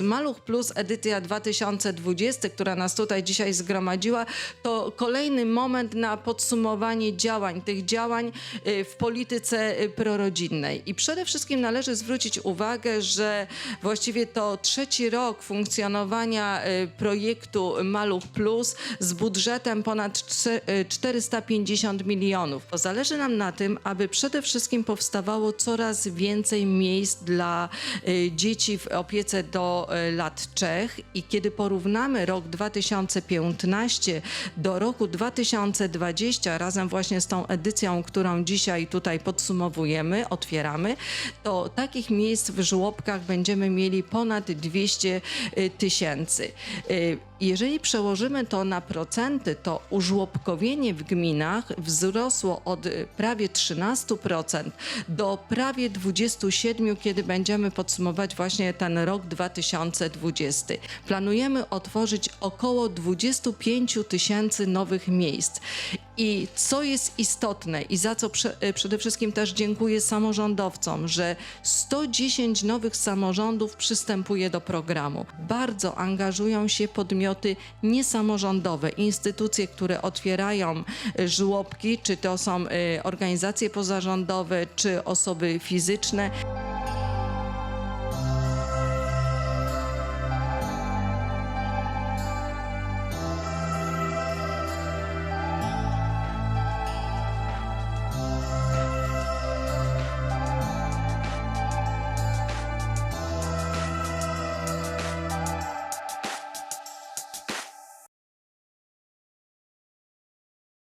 Maluch Plus edycja 2020, która nas tutaj dzisiaj zgromadziła, to kolejny moment na podsumowanie działań, tych działań y, w polityce y, prorodzinnej. I przede wszystkim należy zwrócić uwagę, że właściwie to trzeci rok funkcjonowania y, projektu Maluch Plus z budżetem ponad czte- y, 450 milionów. Zależy nam na tym, aby przede wszystkim powstawało coraz więcej miejsc dla dzieci w opiece do y, lat trzech i kiedy porównamy rok 2015 do roku 2020 razem właśnie z tą edycją, którą dzisiaj tutaj podsumowujemy, otwieramy, to takich miejsc w żłobkach będziemy mieli ponad 200 y, tysięcy. Y, Jeżeli przełożymy to na procenty, to użłobkowienie w gminach wzrosło od prawie 13% do prawie 27%, kiedy będziemy podsumować właśnie ten rok 2020. Planujemy otworzyć około 25 tysięcy nowych miejsc. I co jest istotne i za co prze, y, przede wszystkim też dziękuję samorządowcom, że 110 nowych samorządów przystępuje do programu. Bardzo angażują się podmioty niesamorządowe, instytucje, które otwierają y, żłobki, czy to są y, organizacje pozarządowe, czy osoby fizyczne.